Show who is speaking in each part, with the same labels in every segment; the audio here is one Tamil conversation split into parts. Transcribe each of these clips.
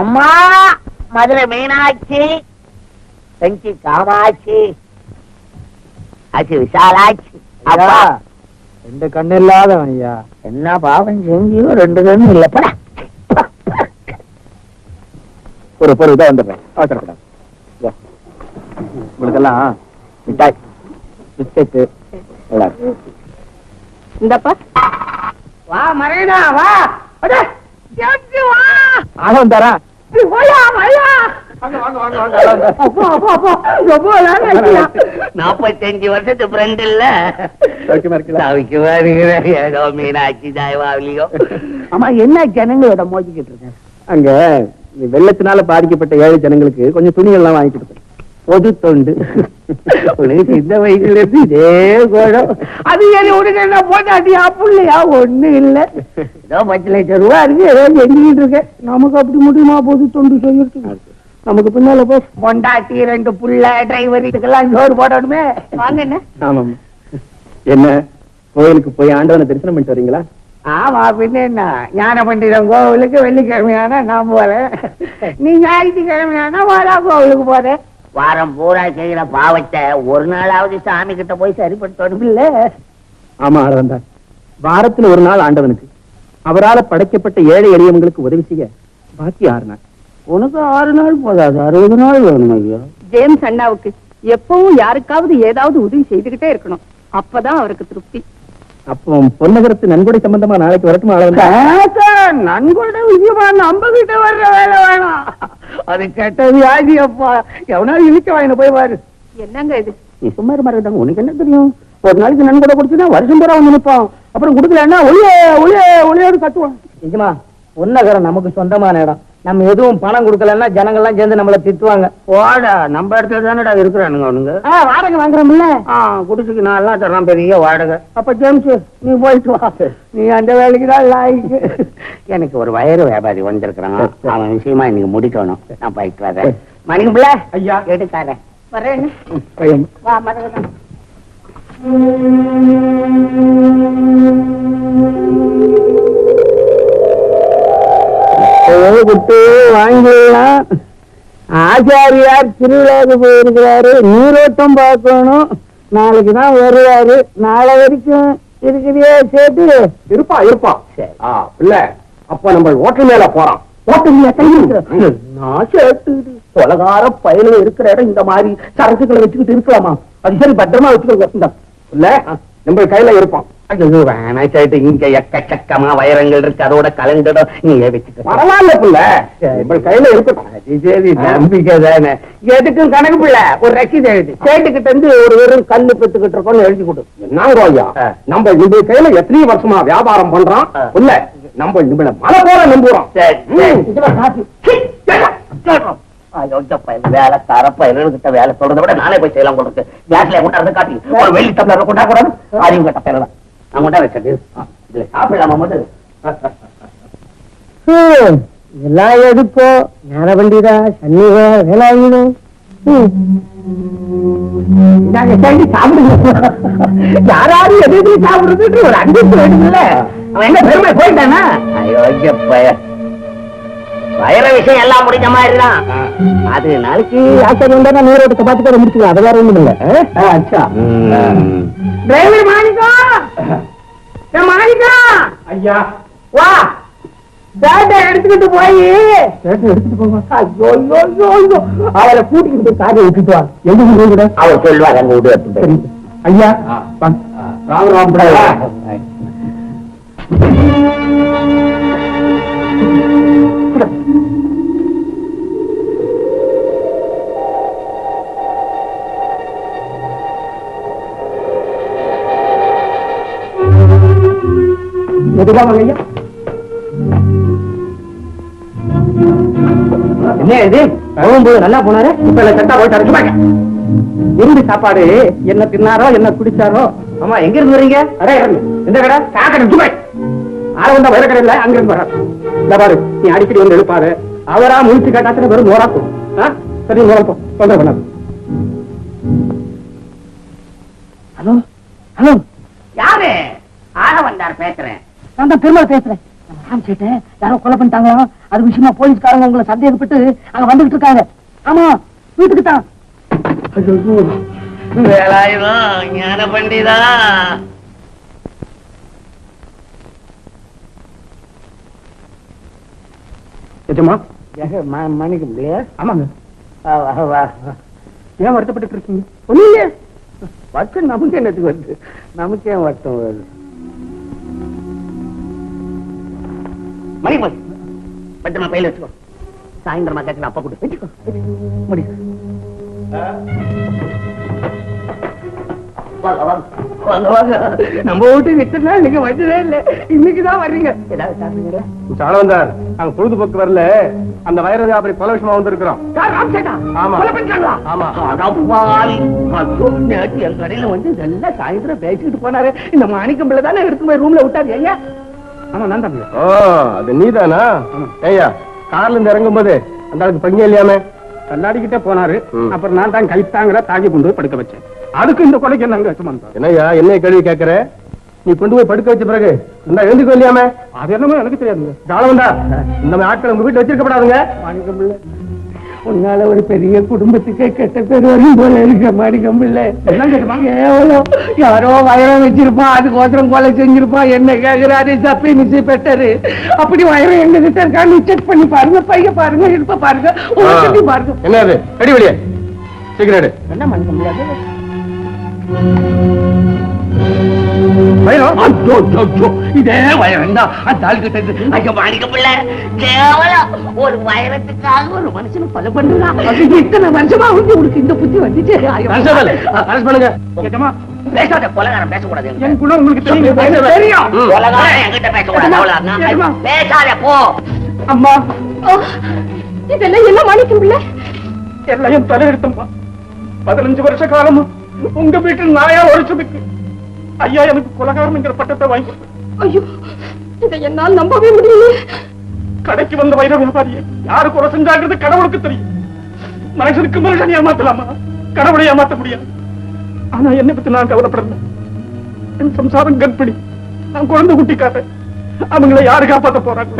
Speaker 1: அம்மா மதுரை மீனாட்சி செஞ்சி காமாட்சி. ஆச்சி விசாலாட்சி. அப்பா.
Speaker 2: ரெண்டு கண்ணு இல்லாதவன் ஐயா.
Speaker 1: என்ன பாவம் செஞ்சியோ ரெண்டு கண்ணு இல்லப்படா
Speaker 2: ஒரு பொருள் தான் வந்துடுறேன். அவசரப்படாது. உங்களுக்கெல்லாம் மிட்டாய் பிஸ்கெட்டு
Speaker 3: இந்தப்பா.
Speaker 1: வா மறைடா வா.
Speaker 2: ஆகம் தரா
Speaker 1: நாற்பத்தஞ்சு வருஷத்து ஃப்ரெண்ட் இல்ல. ஏதோ மீனாட்சி தாய்வாவிலியோ ஆமா என்ன ஜனங்களோட மோதிக்கிட்டு இருக்கேன்
Speaker 2: அங்க வெள்ளத்தினால பாதிக்கப்பட்ட ஏழை ஜனங்களுக்கு கொஞ்சம் துணிகள்லாம் வாங்கி கொடுத்தேன்
Speaker 1: பொது தொண்டு உனக்கு இந்த வயசுல இருந்து இதே கோடம். அது ஏன் உனக்கு என்ன போட்டாட்டியா புள்ளையா ஒண்ணு இல்ல. ஏதோ பத்து லட்சம் ரூபா இருக்கு ஏதோ செஞ்சுக்கிட்டு இருக்கேன் நமக்கு அப்படி முடியுமா பொது தொண்டு செய்யறதுக்கு? நமக்கு பின்னால போ. பொண்டாட்டி ரெண்டு புள்ள டிரைவர் இதுக்கெல்லாம் ஜோறு போடணுமே.
Speaker 3: வாங்க என்ன?
Speaker 2: ஆமாம். என்ன? கோயிலுக்கு போய் ஆண்டவனை தரிசனம் பண்ணிட்டு வரீங்களா?
Speaker 1: ஆமா பின்ன என்ன? ஞான பண்டிதம் கோவிலுக்கு வெள்ளிக்கிழமையானா நான் போறேன். நீ ஞாயிற்றுக்கிழமையானா வாரா கோவிலுக்கு போறேன். வாரம் பூரா செய்யற பாவத்தை ஒரு நாளாவது சாமி கிட்ட போய் சரிப்படுத்தணும் இல்ல
Speaker 2: ஆமா தான் வாரத்துல ஒரு நாள் ஆண்டவனுக்கு. அவரால படைக்கப்பட்ட ஏழை எளியவங்களுக்கு உதவி செய்ய பாக்கி ஆறு நாள்.
Speaker 1: உனக்கு ஆறு நாள் போதாது அறுபது நாள் வேணும் ஐயா.
Speaker 3: ஜேம்ஸ் அண்ணாவுக்கு எப்பவும் யாருக்காவது ஏதாவது உதவி செய்துகிட்டே இருக்கணும். அப்பதான் அவருக்கு திருப்தி.
Speaker 2: அப்போ பொன்னகரத்து நன்கொடை சம்பந்தமா நாளைக்கு வரட்டும்
Speaker 1: நன்கொடை விஷயமா நம்ம கிட்ட வர்ற வேலை வேணாம். அது கெட்ட வியாதி அப்பா எவனாலும் இழுக்க வாங்கின போய் பாரு.
Speaker 3: என்னங்க இது?
Speaker 1: நீ சும்மா இருமாருதாங்க உனக்கு என்ன தெரியும்? ஒரு நாளைக்கு நன்கொடை கொடுத்துனா வருஷம் பூரா வந்து நிற்பான் அப்புறம் கொடுக்கலன்னா ஒளிய ஒளிய ஒளியோடு கட்டுவான்
Speaker 2: நிஜமா பொன்னகரம் நமக்கு சொந்தமான இடம். நம்ம எதுவும் பணம் கொடுக்கலன்னா ஜனங்கள்லாம் சேர்ந்து நம்மள திட்டுவாங்க.
Speaker 1: வாடா நம்ம இடத்துல தானடா இருக்கிறானுங்க அவனுங்க.
Speaker 2: வாடகை வாங்குறோம்ல.
Speaker 1: ஆ குடிசுக்கு நான்லாம் தர்றான் பெரிய வாடகை. அப்ப ஜேம்ஸ் நீ போயிட்டு வா. நீ அந்த வேலைக்கு தான் லாய்க்கு எனக்கு ஒரு வயறு வியாபாரி வந்திருக்கிறான். அவன் விஷயமா இன்னைக்கு முடிக்கணும். நான் போயிட்டு வரேன். மணிக்கு பிள்ளை
Speaker 2: ஐயா.
Speaker 1: எடுக்காரேன்
Speaker 3: வரேன். வா மரகதம்
Speaker 1: கொடுத்து வாங்கிடலாம் ஆச்சாரியார் திருவிழாவுக்கு போயிருக்கிறாரு. நீரோட்டம் பார்க்கணும். நாளைக்கு தான் வருவாரு. நாளை வரைக்கும் இருக்கிறியே சேர்த்து.
Speaker 2: இருப்பா இருப்பா. பிள்ளை அப்ப நம்ம ஓட்டல் மேல போறோம்.
Speaker 1: கொலகார பயலுங்க இருக்கிற இடம் இந்த மாதிரி. சரக்குகளை வச்சுக்கிட்டு இருக்கலாமா? அது சரி பத்திரமா வச்சுக்கோங்க.
Speaker 2: இல்ல நம்ம கையில இருப்போம்.
Speaker 1: ஐயோ, வேணாம் சேட்டு இங்க எக்கச்சக்கமா வைரங்கள் இருக்கு அதோட கலந்துடும் நீங்க வச்சுக்க.
Speaker 2: பரவாயில்ல பிள்ளை. நம்ம கையில இருக்கட்டும்
Speaker 1: அது சரி நம்பிக்கை தானே. எதுக்கும் கணக்கு பிள்ளை ஒரு ரசீது எழுதி. சேட்டுக்கிட்ட இருந்து ஒரு வெறும் கல்லு பெத்துக்கிட்டு இருக்கோம்னு எழுதி கொடு.
Speaker 2: என்னங்க ஐயா
Speaker 1: ஆ.
Speaker 2: நம்ம இந்த கையில எத்தனை வருஷமா வியாபாரம் பண்றோம்
Speaker 1: ஆ.
Speaker 2: இல்ல நம்ம நம்மள மலை போல நம்புறோம்.
Speaker 1: வேலை தர பயிர்கிட்ட வேலை சொல்றதை விட நானே போய் செய்யலாம் கொடுத்து கேஸ்ல கொண்டாந்து காட்டி ஒரு வெள்ளி டம்ளர் கொண்டா கூடாது அதையும் கேட்ட பயிரலாம் நான் கொண்டா வச்சது இதுல சாப்பிடலாமா முதல்
Speaker 2: எல்லாம் எதுக்கோ? ஞான பண்டிதா சன்னிக வேலாயுதம்
Speaker 1: நாங்க சேர்ந்து சாப்பிடுங்க. யாராவது எது எது சாப்பிடுறதுக்கு ஒரு அந்தஸ்து வேணும்ல. அவன் என்ன பெருமை போயிட்டானா? ஐயோ பையன் வயல விஷயம் எல்லாம் முடிஞ்ச மாதிரி தான். அது நாளைக்கு
Speaker 2: ஆச்சாரி வந்தா நீரோட்டத்தை பார்த்துட்டு முடிச்சுக்கலாம் அது வேற ஒண்ணும் இல்ல அச்சா.
Speaker 1: டிரைவர் மாணிக்கம் ஏ மாணிக்கம்
Speaker 2: ஐயா.
Speaker 1: வா. எடுத்துக்கிட்டு போய்.
Speaker 2: எடுத்துட்டு போங்க
Speaker 1: ஐயோ ஐயோ ஐயோ அவரை கூட்டிக்கிட்டு போய் காரியம் விட்டுட்டு வா.
Speaker 2: எங்க நீங்க கூட
Speaker 1: அவர் சொல்லுவார் அங்க விடு எடுத்து
Speaker 2: சரி. ஐயா. ராம் ராம் மெதுவா வாங்க ஐயா. என்ன இது? போகும்போது நல்லா போனாரு? இப்ப இல்ல செட்டா போயிட்டு அரைச்சுப்பாங்க விருந்து சாப்பாடு என்ன தின்னாரோ என்ன குடிச்சாரோ. ஆமா எங்க இருந்து வரீங்க? அரே கடை காக்கடை துபாய் ஆள வந்தா வயல கடை இல்ல அங்க இருந்து வர இந்த பாரு நீ அடிக்கடி வந்து எழுப்பாரு. அவரா வெறும் போ. ஆ? சரி நோரம் போ. தொந்தரவு பண்ணாது. ஹலோ? ஹலோ?
Speaker 1: யாரு? ஆள வந்தார் பேசுறேன்.
Speaker 2: நான் தான் பெருமாள் பேசுறேன்.
Speaker 4: ராம் சேட்டு யாரோ கொலை பண்ணிட்டாங்களாம் அது விஷயமா போலீஸ்காரங்க உங்களை சந்தேகப்பட்டு அங்க வந்துகிட்டு இருக்காங்க. ஆமா வீட்டுக்கு தான்.
Speaker 5: வேலாயுதம் ஞான பண்டிதா. எஜமா?
Speaker 4: மன்னிக்க முடியல
Speaker 5: ஆமாங்க. ஏன் வருத்தப்பட்டு இருக்கீங்க?
Speaker 4: ஒண்ணும் இல்லையே. வருத்தம் நமக்கு என்னத்துக்கு வருது. நமக்கு ஏன் வருத்தம் வருது.
Speaker 5: மணி போய் பத்திரமா பையில வச்சுக்கோ. சாயந்தரமா கேட்கணும் அப்பா கூட வச்சுக்கோ. வாங்க
Speaker 4: நம்ம வீட்டு விட்டுனா நீங்க வந்ததே இல்ல. இன்னைக்குதான் வர்றீங்க. ஏதாவது சாப்பிடுங்க
Speaker 6: சாலவந்தார் நாங்க பொழுதுபோக்கு வரல. அந்த வைர வியாபாரி கொலை விஷயமா வந்திருக்கிறோம்.
Speaker 4: என் கடையில வந்து இதெல்லாம் சாயந்தரம் பேசிக்கிட்டு போனாரு. இந்த மாணிக்கம் தானே எடுத்து போய் ரூம்ல விட்டாரு ஐயா?
Speaker 5: ஆமா நான் தம்பி
Speaker 6: ஓ அது நீதானா? ஏய்யா கார்ல இருந்து இறங்கும் போது அந்த ஆளுக்கு பங்க இல்லையாமே?
Speaker 5: கண்ணாடிக்கிட்டே போனாரு. அப்புறம் நான் தான் கைத்தாங்கிற தாங்கி கொண்டு போய் படுக்க வச்சேன். அதுக்கு இந்த கொலைக்கு என்ன வச்சுமான்
Speaker 6: என்னய்யா என்ன கேள்வி கேட்கற? நீ கொண்டு போய் படுக்க வச்ச பிறகு இந்த எழுந்துக்கோ இல்லையாமே?
Speaker 5: அது என்னமோ எனக்கு தெரியாதுங்க.
Speaker 6: சாலவந்தா இந்த மாதிரி ஆட்கள் உங்க வீட்டுல வச்சிருக்கப்படாதுங்க
Speaker 4: உன்னால ஒரு பெரிய குடும்பத்துக்கே கெட்ட பேர் வரும் போல இருக்க
Speaker 5: கேட்டுமா?
Speaker 4: கேவலம். யாரோ வயரம் வச்சிருப்பான் அதுக்கோசரம் கொலை செஞ்சிருப்பான் என்ன கேக்குறாரு? சப்பி மிஸ் பெட்டரு. அப்படி வயரம் எங்க கிட்ட இருக்கான்னு செக் பண்ணி பாருங்க பைய பாருங்க இருப்ப பாருங்க தண்ணி பாருங்க.
Speaker 6: என்ன அது ரெடி வெளியே. சீக்கிரம் எடு.
Speaker 4: என்ன மாணிக்கம் பிள்ளை இதே வயரம் தான் அந்த ஆளுகிட்ட இருந்து ஐயோ மாணிக்க பிள்ளை. கேவலம். ஒரு வயரத்துக்காக ஒரு மனுஷனை கொலை பண்ணுறான் இத்தனை வருஷமா வந்து உனக்கு இந்த புத்தி வந்துச்சு.
Speaker 6: பண்ணுங்க
Speaker 1: பேசாத. கொலகாரன் பேசக்கூடாது.
Speaker 5: உங்களுக்கு தெரியும்.
Speaker 4: எனக்கு தெரியும்.
Speaker 6: ம்.
Speaker 1: கொலகாரன் என்கிட்ட பேசக்கூடாது? பேசாத போ.
Speaker 5: அம்மா.
Speaker 7: இதெல்லாம் என்ன மாணிக்கம் பிள்ளை?
Speaker 5: எல்லாம் என் தலையெடுத்தம்மா. பதினஞ்சு வருஷ காலமா உங்க வீட்டில் நாயா உழைச்சதுக்கு ஐயா எனக்கு கொலகாரனுங்கிற பட்டத்தை வாங்கி.
Speaker 7: ஐயோ இதை என்னால் நம்பவே முடியல
Speaker 5: கடைக்கு வந்த வைர வியாபாரியை யாரு கொலை செஞ்சாங்கிறது கடவுளுக்கு தெரியும். மனுஷனுக்கு மனுஷன் ஏமாத்தலாமா? கடவுளை ஏமாத்த முடியாது. ஆனா என்னை பத்தி நான் கவலைப்படல. என் சம்சாரம் கர்ப்பிணி. நான் குழந்தை குட்டிக்காரன். அவங்கள யாரு காப்பாத்த போறாங்க?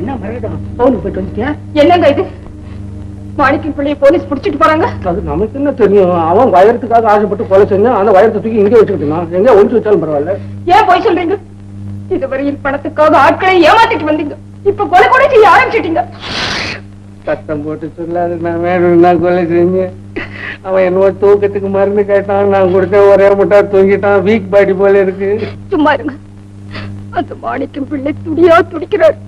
Speaker 4: என்ன மறுபடியும் பவுனுக்கு போயிட்டு வந்துட்டியா?
Speaker 7: என்னங்க இது? மாணிக்கம் பிள்ளைய போலீஸ் புடிச்சிட்டு போறாங்க?
Speaker 5: அது நமக்கு என்ன தெரியும்? அவன் வயரத்துக்காக ஆசைப்பட்டு கொலை செஞ்சான் அந்த வயரத்தை தூக்கி இங்கே வச்சுக்கிட்டான் எங்க ஒழிச்சு வச்சாலும் பரவாயில்ல.
Speaker 7: ஏன் போய் சொல்றீங்க? இதுவரையில் பணத்துக்காக ஆட்களை ஏமாத்திட்டு வந்தீங்க. இப்ப கொலை கொலை செய்ய ஆரம்பிச்சிட்டீங்க.
Speaker 4: சத்தம் போட்டு சொல்லாது நான் வேணும் நான் கொலை செஞ்சேன். அவன் என்னவோ தூக்கத்துக்கு மருந்து கேட்டான் நான் கொடுத்த ஒரே முட்டா தூங்கிட்டான் வீக் பாடி போல இருக்கு.
Speaker 7: சும்மா இருங்க அந்த மாணிக்கம் பிள்ளை துடியா துடிக்கிறார்.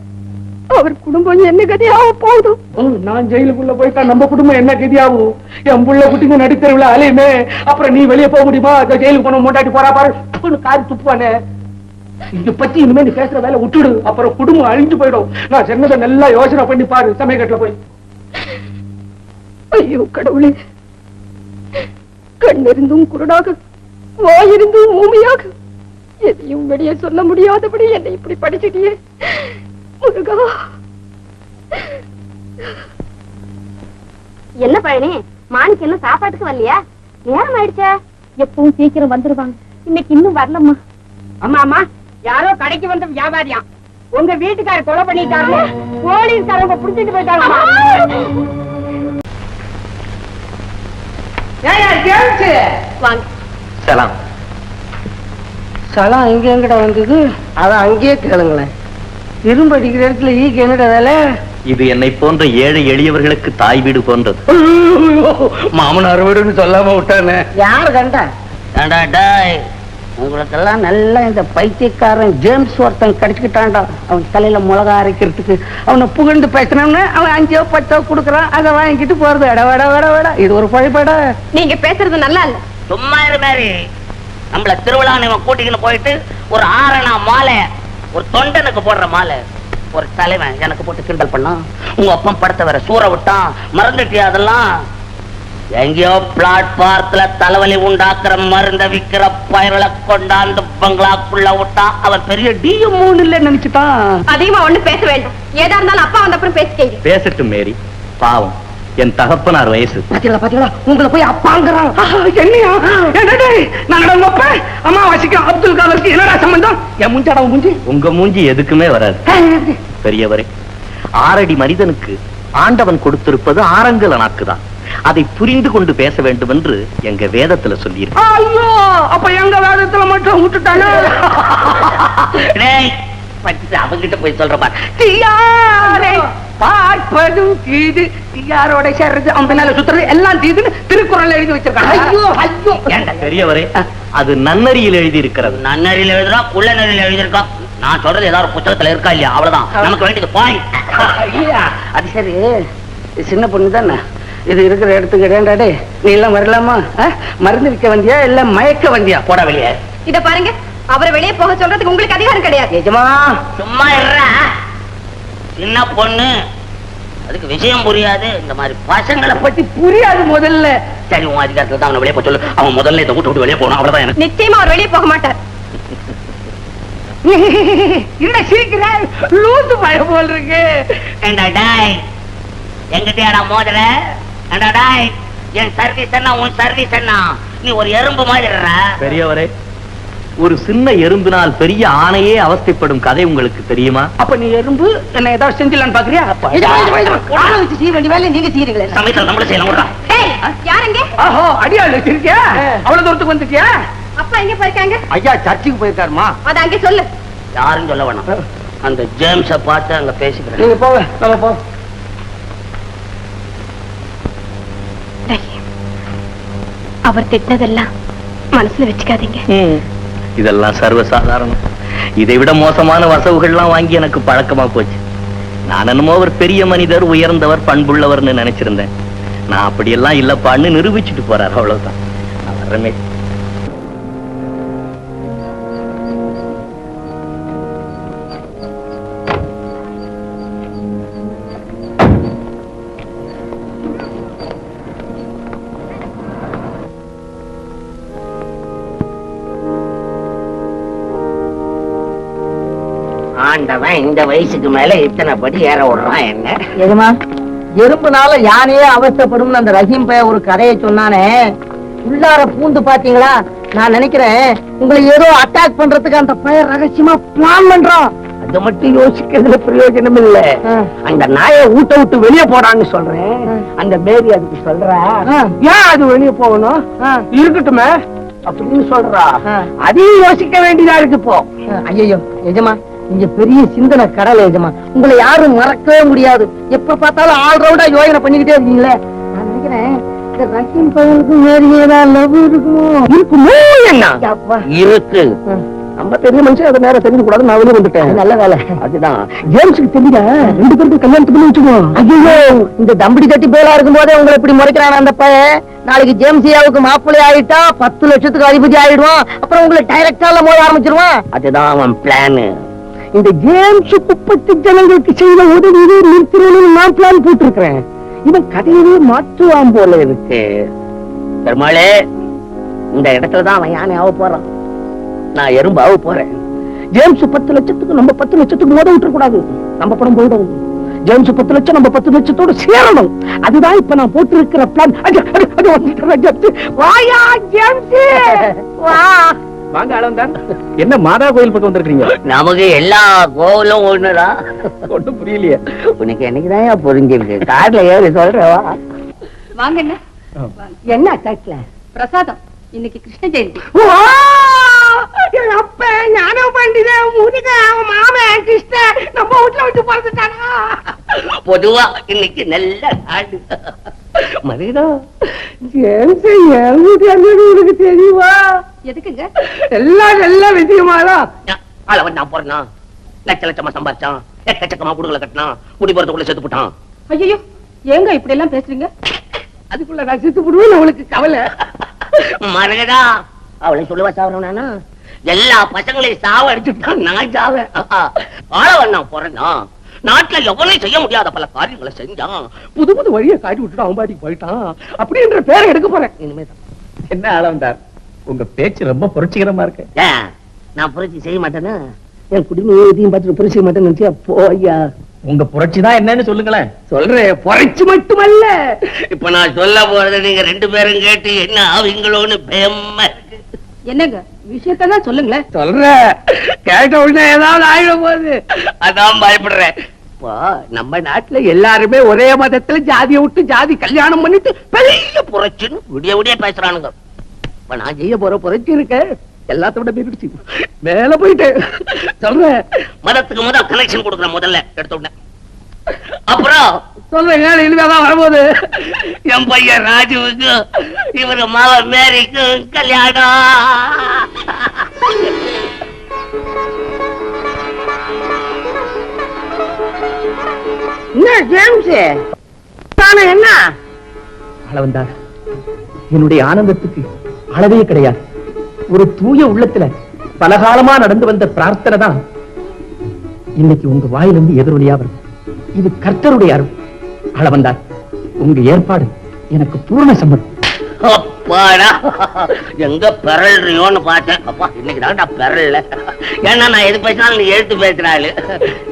Speaker 7: அவர் குடும்பம் என்ன கதையாக போகுது?
Speaker 4: ஓ, நான் ஜெயிலுக்குள்ள போயிட்டா நம்ம குடும்பம் என்ன கதியாகும் என் புள்ள குட்டிங்க நடுத்தருவுல அலையுமே. அப்புறம் நீ வெளியே போக முடியுமா? இந்த ஜெயிலுக்கு போன மூட்டாட்டி போறா பாரு. துப்புன்னு காரி துப்புவானே. இத பத்தி இனிமே நீ பேசுற வேலை விட்டுடு. அப்புறம் குடும்பம் அழிஞ்சு போயிடும். நான் சொன்னதை நல்லா யோசனை பண்ணி பாரு சமயக்கட்டுல போய்.
Speaker 7: ஐயோ கடவுளே. கண்ணிருந்தும் குருடாக வாயிருந்தும் ஊமையாக எதையும் வெளியே சொல்ல முடியாதபடி என்னை இப்படி படிச்சிட்டியே. முருகா.
Speaker 8: என்ன பழனி மாணிக்கு இன்னும் சாப்பாட்டுக்கு வரலையா? நேரம் ஆயிடுச்சா. எப்பவும் சீக்கிரம் வந்துருவாங்க. இன்னைக்கு இன்னும் வரலம்மா.
Speaker 7: அம்மா அம்மா யாரோ கடைக்கு வந்த வியாபாரியாம். உங்க வீட்டுக்கார கொலை பண்ணிட்டாங்க போலீஸ்காரங்க புடிச்சிட்டு போயிட்டாங்க
Speaker 1: சலாம்.
Speaker 4: சலம் எங்க எங்கட வந்தது? அதான் அங்கேயே கேளுங்களேன். இரும்பு அடிக்கிற இடத்துல ஈக்கு என்னடா வேலை?
Speaker 1: இது என்னை போன்ற ஏழை எளியவர்களுக்கு தாய் வீடு போன்றது.
Speaker 4: மாமனார் வீடுன்னு சொல்லாம விட்டானே. யார் கண்டா? உங்களுக்கெல்லாம் நல்லா இந்த பைத்தியக்காரன் ஜேம்ஸ் ஒருத்தன் கிடைச்சுக்கிட்டான்டா. அவன் தலையில மிளகா அரைக்கிறதுக்கு. அவனை புகழ்ந்து பேசினோம்னா அவன் அஞ்சோ பத்தோ கொடுக்குறான். அதை வாங்கிட்டு போறது. எட வட வட வட. இது ஒரு பழைப்படா
Speaker 8: நீங்க பேசுறது நல்லா இல்ல.
Speaker 1: சும்மா மாதிரி நம்மள திருவிழா இவன் கூட்டிக்கின்னு போயிட்டு ஒரு ஆரணா மாலை ஒரு தொண்டனுக்கு போடுற மாலை. ஒரு தலைவன் எனக்கு போட்டு கிண்டல் பண்ணான். உங்க அப்பா படத்தை வேற சூற விட்டான். மறந்துட்டியா அதெல்லாம்? எங்கேயோ பிளாட்பாரத்துல தலைவலி உண்டாக்குற மருந்த விக்கிற பயர்களை கொண்டாந்து பங்களாக்குள்ள விட்டா அவன் பெரிய டிஎம் மூணு இல்ல நினைச்சுட்டான்
Speaker 7: அதிகமா ஒண்ணு பேச வேண்டாம். ஏதா இருந்தாலும் அப்பா வந்த அப்புறம் பேசிக்கங்க.
Speaker 9: பேசட்டும் மேரி. பாவம். என் தகப்பனார் வயசு.
Speaker 4: பாத்தீங்களா பாத்தீங்களா? உங்களை போய் அப்பாங்கிறான். என்னையா? நான் உங்க அம்மாவாசிக்கு அப்துல் கலாம்க்கு என்னடா சம்பந்தம்? என் முஞ்சாடா முஞ்சி?
Speaker 9: உங்க மூஞ்சி எதுக்குமே வராது. பெரியவரே ஆறடி மனிதனுக்கு ஆண்டவன் கொடுத்திருப்பது ஆரங்கல நாக்குதான் அதை புரிந்து கொண்டு பேச வேண்டும் என்று எங்க வேதத்துல சொல்லியிருக்கு.
Speaker 4: ஐயோ அப்ப எங்க வேதத்துல மட்டும்
Speaker 1: பட்டு அவங்கிட்ட போய் சொல்ற பாரு.
Speaker 4: தீயாரை பார்ப்பதும் தீது. தீயாரோட சேர்றது அவன் பின்னால சுத்துறது எல்லாம் தீதுன்னு திருக்குறள் எழுதி வச்சிருக்காங்க. ஐயோ
Speaker 9: பெரியவரே அது நன்னறியில் எழுதி இருக்கிறது
Speaker 1: நன்னறியில் எழுதுறா குள்ள நெறியில் எழுதியிருக்கான் நான் சொல்றது ஏதாவது புத்தகத்துல இருக்கா இல்லையா? அவ்வளவுதான். நமக்கு வேண்டியது பாயிண்ட்
Speaker 4: அது சரி. சின்ன பொண்ணு தானே? இது இருக்கிற இடத்துக்கு இடேண்டாடே நீ எல்லாம் வரலாமா? மருந்து விற்க வந்தியா இல்ல மயக்க வந்தியா? போட வெளியே.
Speaker 7: இத பாருங்க. அவரை வெளியே போக சொல்றதுக்கு உங்களுக்கு அதிகாரம் கிடையாது.
Speaker 4: எஜமா
Speaker 1: சும்மா சின்ன பொண்ணு. அதுக்கு விஷயம் புரியாது. இந்த மாதிரி பசங்களை
Speaker 4: பத்தி புரியாது முதல்ல.
Speaker 1: சரி உன் அதிகாரத்துல தான் அவனை வெளியே போக சொல்லு. அவன் முதல்ல இதை விட்டு விட்டு வெளியே போகணும். அவ்வளவுதான் எனக்கு.
Speaker 7: நிச்சயமா அவர் வெளியே போக மாட்டார்.
Speaker 4: என்ன சிரிக்கிற? லூசு பய போல் இருக்கு.
Speaker 1: ஏண்டா டாய்? டாய் என் சர்வீஸ் என்ன உன் சர்வீஸ் என்ன நீ ஒரு எறும்பு மாதிரிடா.
Speaker 9: பெரியவரே ஒரு சின்ன எறும்பினால் பெரிய ஆணையே அவஸ்தைப்படும் கதை உங்களுக்கு தெரியுமா?
Speaker 4: அப்ப நீ எறும்பு என்ன ஏதாவது செஞ்சிடலான்னு பாக்குறியா? வச்சு செய்ய வேண்டிய வேலையை நீங்க செய்யறீங்களே
Speaker 1: சமயத்தில் நம்மள செய்யலாம்
Speaker 7: யாருங்க?
Speaker 4: ஆஹோ அடியாள் வச்சிருக்கியா? அவ்வளவு தூரத்துக்கு வந்துட்டியா?
Speaker 7: அப்பா எங்க போயிருக்காங்க?
Speaker 4: ஐயா சர்ச்சுக்கு போயிருக்காருமா?
Speaker 7: அத அங்கே சொல்லு.
Speaker 1: யாரும் சொல்ல வேணாம். அந்த ஜேம்ஸ பார்த்து அங்க பேசிக்கிறேன்.
Speaker 4: நீங்க போங்க நம்ம போ.
Speaker 7: அவர் திட்டினதெல்லாம் மனசுல வச்சுக்காதீங்க.
Speaker 9: இதெல்லாம் சர்வசாதாரணம். இதை விட மோசமான வசவுகள்லாம் வாங்கி எனக்கு பழக்கமா போச்சு. நான் என்னமோ அவர் பெரிய மனிதர் உயர்ந்தவர் பண்புள்ளவர்னு நினைச்சிருந்தேன். நான் அப்படியெல்லாம் இல்லப்பான்னு நிரூபிச்சுட்டு போறாரு அவ்வளவுதான். நான்
Speaker 1: ஆண்டவன் இந்த வயசுக்கு மேல இத்தனை படி ஏற விடுறான் என்ன?
Speaker 4: எதுமா? எறும்புனால யானையே அவஸ்தைப்படும் அந்த ரஹீம் பைய ஒரு கதையை சொன்னானே. உள்ளார பூந்து பாத்தீங்களா நான் நினைக்கிறேன் உங்களை ஏதோ அட்டாக் பண்றதுக்கு அந்த பையன் ரகசியமா பிளான் பண்றான்.
Speaker 1: அது மட்டும் யோசிக்கிறதுல பிரயோஜனம் இல்ல. அந்த நாயை ஊட்ட விட்டு வெளியே போடான்னு சொல்றேன். அந்த மேரி அதுக்கு சொல்றா ஏன் அது வெளியே போகணும்? இருக்கட்டுமே அப்படின்னு சொல்றா. அதையும் யோசிக்க வேண்டியதா இருக்கு இப்போ.
Speaker 4: ஐயோ எஜமா நீங்க பெரிய சிந்தனை கடல் எஜமா. உங்களை யாரும் மறக்கவே முடியாது. எப்ப பார்த்தாலும் ஆல் ரவுண்டா யோசனை பண்ணிக்கிட்டே இருக்கீங்களே? நான் நினைக்கிறேன் இந்த ரஹீம் பையனுக்கு வேறு ஏதாவது லவ் இருக்குமோ?
Speaker 1: இருக்குமோ என்ன?
Speaker 4: அப்பா.
Speaker 1: இருக்கு. நம்ம பெரிய மனுஷன் அதை நேரம் தெரிஞ்சு கூடாது நான் வெளியே வந்துட்டேன்.
Speaker 4: நல்ல வேலை.
Speaker 1: அதுதான். ஜேம்ஸுக்கு தெரியல ரெண்டு பண்ணி வச்சுக்கோ.
Speaker 4: ஐயோ இந்த தம்படி தட்டி பேலா இருக்கும் போதே உங்களை இப்படி முறைக்கிறான் அந்த பையன். நாளைக்கு ஜேம்சியாவுக்கு மாப்பிள்ளை ஆயிட்டா பத்து லட்சத்துக்கு அதிபதி ஆயிடுவான். அப்புறம் உங்களை டைரக்டால மோத ஆரம்பிச்சிருவான்.
Speaker 1: அதுதான் அவன் பிளான்
Speaker 4: இந்த ஜேம்ஸ் குப்பத்து ஜனங்களுக்கு செய்த உதவியை நிறுத்தணும்னு நான் பிளான் போட்டிருக்கிறேன்.
Speaker 1: இவன் கதையவே மாற்றுவான் போல இருக்கு. பெருமாளே இந்த இடத்துலதான் அவன் யானை ஆக போறான். நான் எறும்பு ஆக போறேன். ஜேம்ஸ் பத்து லட்சத்துக்கு நம்ம பத்து லட்சத்துக்கு மோத விட்டுற கூடாது நம்ம படம் போயிடும். ஜேம்ஸ் பத்து லட்சம் நம்ம பத்து லட்சத்தோட சேரணும். அதுதான் இப்ப நான் போட்டிருக்கிற பிளான் வாயா ஜேம்ஸ்! வா!
Speaker 9: வாங்க அளவந்தான் என்ன மாதா கோயில் பக்கம் வந்திருக்கீங்க
Speaker 1: நமக்கு எல்லா கோவிலும் ஒண்ணுதான்
Speaker 9: ஒன்றும் புரியலையே.
Speaker 1: உனக்கு என்னைக்குதான் புரிஞ்சிருக்கு கார்ல ஏறி சொல்றவா
Speaker 7: வாங்க என்ன?
Speaker 4: என்ன தட்டுல
Speaker 7: பிரசாதம். இன்னைக்கு கிருஷ்ண ஜெயந்தி.
Speaker 4: அப்ப ஞான பண்டித முருக மாமன் கிருஷ்ண நம்ம வீட்டுல விட்டு பிறந்துட்டானா
Speaker 1: பொதுவா இன்னைக்கு நல்ல நாடு
Speaker 4: வீட்டு உனக்கு தெரியுமா?
Speaker 7: எதுக்குங்க?
Speaker 4: எல்லாம் நல்ல விஷயமாதான்.
Speaker 1: அளவன் நான் போறேனா லட்ச லட்சமா சம்பாதிச்சான் எக்கச்சக்கமா குடுகளை கட்டினான். குடி போறதுக்குள்ள செத்து போட்டான்.
Speaker 7: ஐயோ ஏங்க இப்படி எல்லாம் பேசுறீங்க?
Speaker 4: அதுக்குள்ள நான் செத்து போடுவேன் அவளுக்கு கவலை.
Speaker 1: மரகதா அவளை சொல்லுவா சாவறானா எல்லா பசங்களையும் சாவ அடிச்சுட்டான் நான் சாவேன். ஆளவன் நான் போறேனா நாட்டுல எவனையும் செய்ய முடியாத பல காரியங்களை செஞ்சான்
Speaker 2: புது புது வழியை காட்டி விட்டுட்டு அவன் பாட்டிக்கு போயிட்டான். அப்படின்ற பேரை எடுக்க போறேன்.
Speaker 1: இனிமே
Speaker 2: என்ன ஆளவந்தார் உங்க பேச்சு ரொம்ப புரட்சிகரமா இருக்கு.
Speaker 1: நான் புரட்சி செய்ய மாட்டேன்னா என் குடும்பம் எதையும் பார்த்துட்டு புரட்சி மாட்டேன்னு நினைச்சியா? போய்யா
Speaker 2: உங்க புரட்சி தான் என்னன்னு சொல்லுங்களேன்.
Speaker 4: சொல்றேன் புரைச்சு மட்டுமல்ல.
Speaker 1: இப்ப நான் சொல்ல போறது நீங்க ரெண்டு பேரும் கேட்டு என்ன ஆவீங்களோன்னு பயமா இருக்கு
Speaker 7: என்னங்க விஷயத்தான் சொல்லுங்களேன்.
Speaker 4: சொல்ற. கேட்ட உடனே ஏதாவது ஆயிட போகுது.
Speaker 1: அதான் பயப்படுறேன்.
Speaker 4: நம்ம நாட்டுல எல்லாருமே ஒரே மதத்துல ஜாதியை விட்டு ஜாதி கல்யாணம் பண்ணிட்டு பெரிய
Speaker 1: புரட்சின்னு விடிய விடிய பேசுறானுங்க.
Speaker 4: இப்ப நான் செய்ய போற புரட்சி இருக்க எல்லாத்தோட மேல போயிட்டு சொல்றேன்.
Speaker 1: மதத்துக்கு முதல் கனெக்ஷன் கொடுக்குறேன் முதல்ல எடுத்த உடனே. அப்புறம்?
Speaker 4: ஏழை இனிமேதான் வரும்போது
Speaker 1: என் பையன் ராஜுவுக்கு இவரு மாவ மேரிக்கும் கல்யாணம்.
Speaker 4: என்ன ஜேம்ஸ்? தானே என்ன?
Speaker 2: ஆளவந்தார் என்னுடைய ஆனந்தத்துக்கு அளவே கிடையாது. ஒரு தூய உள்ளத்துல பலகாலமா நடந்து வந்த பிரார்த்தனை தான் இன்னைக்கு உங்க வாயிலிருந்து எதிரொலியா வருது. இது கர்த்தருடைய அருள். அளவந்தார் உங்க ஏற்பாடு எனக்கு பூர்ண சம்மதம்
Speaker 1: அப்பாடா. எங்க பெறல்றியோன்னு பார்த்தேன். அப்பா இன்னைக்கு தான்டா பெறல ஏன்னா நான் எது பேசினாலும் நீ எழுத்து பேசுறாள்.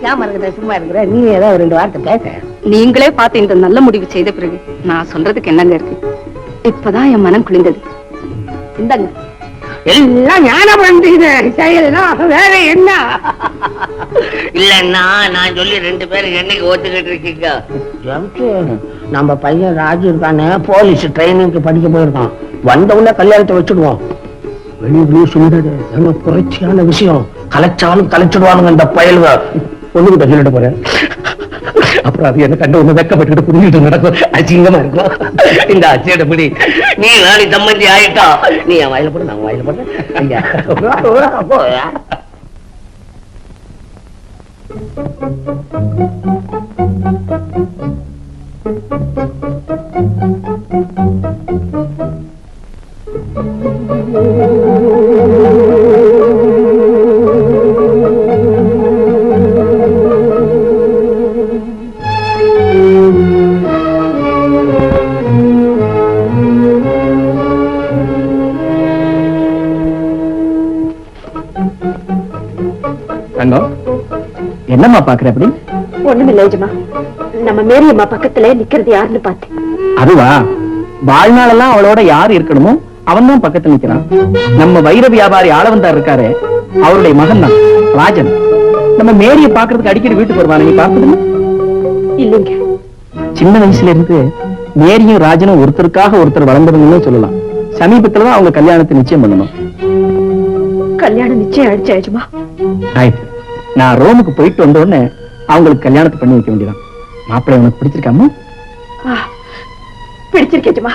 Speaker 1: ஏன் இருக்கிற சும்மா இருக்கிற? நீ ஏதோ ரெண்டு வார்த்தை பேச.
Speaker 7: நீங்களே பார்த்து இந்த நல்ல முடிவு செய்த பிறகு நான் சொல்றதுக்கு என்னங்க இருக்கு? இப்பதான் என் மனம் குளிந்தது. இந்தாங்க.
Speaker 4: எல்லாம் ஞான பண்டித செயல்லாம் வேற என்ன?
Speaker 1: இல்லன்னா நான் சொல்லி ரெண்டு பேரும் என்னைக்கு ஒத்துக்கிட்டு இருக்கீங்க? நம்ம பையன் ராஜு இருக்கானே போலீஸ் ட்ரைனிங்க்கு படிக்க போயிருக்கான். வந்த உடனே கல்யாணத்தை வச்சுடுவோம். வெளியே சொல்லிடுது ஏன்னா புரட்சியான விஷயம். கலைச்சாலும் கலைச்சிடுவானுங்க இந்த பயலுங்க
Speaker 2: பொண்ணுகிட்ட சொல்லிட்டு போறேன். அப்புறம் அது என்ன கண்ட ஒண்ணு வெக்கப்பட்டு புரிஞ்சுட்டு நடக்கும்? அசிங்கமா இருக்கும்.
Speaker 1: இந்த அச்சேட முடி நீ நாளை சம்மந்தி ஆயிட்டா? நீ என் வாயில போட நான் வாயில போடுறேன். Thank
Speaker 2: you. என்னம்மா பாக்குற அப்படி?
Speaker 3: ஒண்ணுமில்ல எஜமா நம்ம மேரியம்மா பக்கத்துல நிக்கிறது யாருன்னு பார்த்தேன்.
Speaker 2: அதுவா? வாழ்நாளெல்லாம் அவளோட யார் இருக்கணுமோ அவன் தான் பக்கத்துல நிக்கிறான். நம்ம வைர வியாபாரி ஆளவந்தார் இருக்காரு அவருடைய மகன் தான் ராஜன். நம்ம மேரிய பாக்குறதுக்கு அடிக்கடி வீட்டுக்கு வருவாங்க நீ பாக்குறது
Speaker 3: இல்லைங்க.
Speaker 2: சின்ன வயசுல இருந்து மேரியும் ராஜனும் ஒருத்தருக்காக ஒருத்தர் வளர்ந்தவங்கன்னு சொல்லலாம். சமீபத்துலதான் அவங்க கல்யாணத்தை நிச்சயம் பண்ணணும்.
Speaker 3: கல்யாணம் நிச்சயம் ஆயிடுச்சு எஜமா
Speaker 2: ஆயிட்டு நான் ரோமுக்கு போயிட்டு வந்த உடனே அவங்களுக்கு கல்யாணத்தை பண்ணி வைக்க வேண்டியதான் மாப்பிள்ளை உனக்கு பிடிச்சிருக்காமா?
Speaker 3: பிடிச்சிருக்கேட்டுமா.